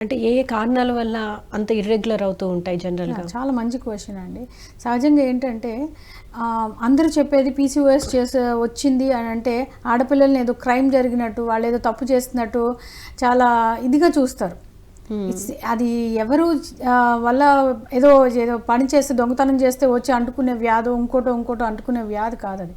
అంటే ఏ ఏ కారణాల వల్ల అంత ఇర్రెగ్యులర్ అవుతూ ఉంటాయి జనరల్గా చాలా మంచి క్వశ్చన్ అండి. సహజంగా ఏంటంటే అందరూ చెప్పేది పీసీఓఎస్ చేసే వచ్చింది అని అంటే ఆడపిల్లల్ని ఏదో క్రైమ్ జరిగినట్టు వాళ్ళు ఏదో తప్పు చేస్తున్నట్టు చాలా ఇదిగా చూస్తారు. It's- అది ఎవరు వల్ల ఏదో ఏదో పని చేస్తే దొంగతనం చేస్తే వచ్చి అంటుకునే వ్యాధి ఇంకోటో ఇంకోటో అంటుకునే వ్యాధి కాదు అది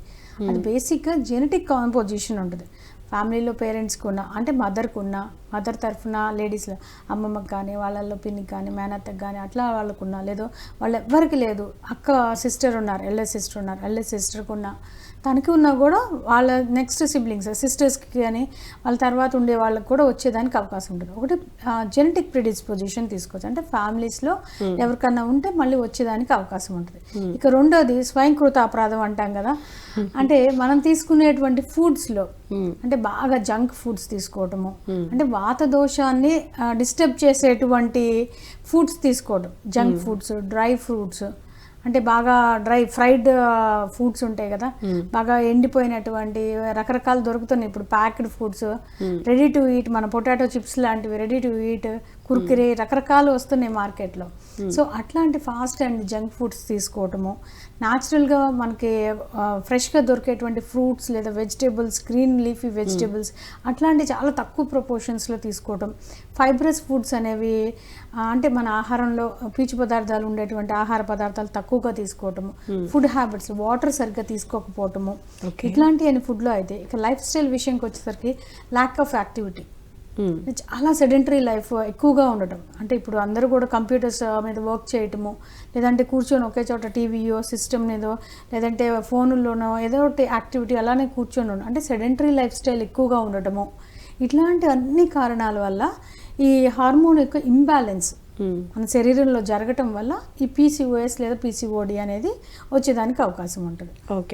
అది బేసిక్గా జెనెటిక్ కాంపోజిషన్ ఉంటుంది. ఫ్యామిలీలో పేరెంట్స్కి ఉన్న అంటే మదర్కి ఉన్న మదర్ తరఫున లేడీస్లో అమ్మమ్మకి కానీ వాళ్ళల్లో పిన్నికి కానీ మేనత్తకి కానీ అట్లా వాళ్ళకు ఉన్నా లేదో వాళ్ళు ఎవ్వరికి లేదు. అక్క సిస్టర్ ఉన్నారు ఎల్ఏ సిస్టర్ ఉన్నారు ఎల్ఏ సిస్టర్కి ఉన్న తనకి ఉన్నా కూడా వాళ్ళ నెక్స్ట్ సిబ్లింగ్స్ సిస్టర్స్కి కానీ వాళ్ళ తర్వాత ఉండే వాళ్ళకి కూడా వచ్చేదానికి అవకాశం ఉంటుంది. ఒకటి జెనెటిక్ ప్రిడిస్పోజిషన్ తీసుకోవచ్చు. అంటే ఫ్యామిలీస్లో ఎవరికన్నా ఉంటే మళ్ళీ వచ్చేదానికి అవకాశం ఉంటుంది. ఇక రెండోది స్వయంకృత అపరాధం అంటాం కదా. అంటే మనం తీసుకునేటువంటి ఫుడ్స్లో అంటే బాగా జంక్ ఫుడ్స్ తీసుకోవటము. అంటే వాత దోషాన్ని డిస్టర్బ్ చేసేటువంటి ఫుడ్స్ తీసుకోవడం జంక్ ఫుడ్స్ డ్రై ఫ్రూట్స్ అంటే బాగా డ్రై ఫ్రైడ్ ఫుడ్స్ ఉంటాయి కదా. బాగా ఎండిపోయినటువంటి రకరకాలు దొరుకుతున్నాయి. ఇప్పుడు packed foods ready to eat మన పొటాటో చిప్స్ లాంటివి రెడీ టు ఈట్ కుర్కిరే రకరకాలు వస్తున్నాయి మార్కెట్లో. సో అట్లాంటి ఫాస్ట్ అండ్ జంక్ ఫుడ్స్ తీసుకోవటము న్యాచురల్గా మనకి ఫ్రెష్గా దొరికేటువంటి ఫ్రూట్స్ లేదా వెజిటేబుల్స్ గ్రీన్ లీఫీ వెజిటేబుల్స్ అట్లాంటి చాలా తక్కువ ప్రపోర్షన్స్లో తీసుకోవటం. ఫైబ్రస్ ఫుడ్స్ అనేవి అంటే మన ఆహారంలో పీచు పదార్థాలు ఉండేటువంటి ఆహార పదార్థాలు తక్కువగా తీసుకోవటము. ఫుడ్ హ్యాబిట్స్ వాటర్ సరిగ్గా తీసుకోకపోవటము. ఇట్లాంటి అని ఫుడ్లో అయితే ఇక లైఫ్ స్టైల్ విషయంకి వచ్చేసరికి ల్యాక్ ఆఫ్ యాక్టివిటీ చాలా సెడెంటరీ లైఫ్ ఎక్కువగా ఉండటం. అంటే ఇప్పుడు అందరూ కూడా కంప్యూటర్స్ మీద వర్క్ చేయటము లేదంటే కూర్చొని ఒకే చోట టీవీయో సిస్టమ్ మీదో లేదంటే ఫోనుల్లోనో ఏదో ఒకటి యాక్టివిటీ అలానే కూర్చొని ఉండడం అంటే సెడెంటరీ లైఫ్ స్టైల్ ఎక్కువగా ఉండటము. ఇట్లాంటి అన్ని కారణాల వల్ల ఈ హార్మోన్ యొక్క ఇంబ్యాలెన్స్ మన శరీరంలో జరగటం వల్ల ఈ పీసీఓఎస్ లేదా పీసీఓడి అనేది వచ్చేదానికి అవకాశం ఉంటుంది. ఓకే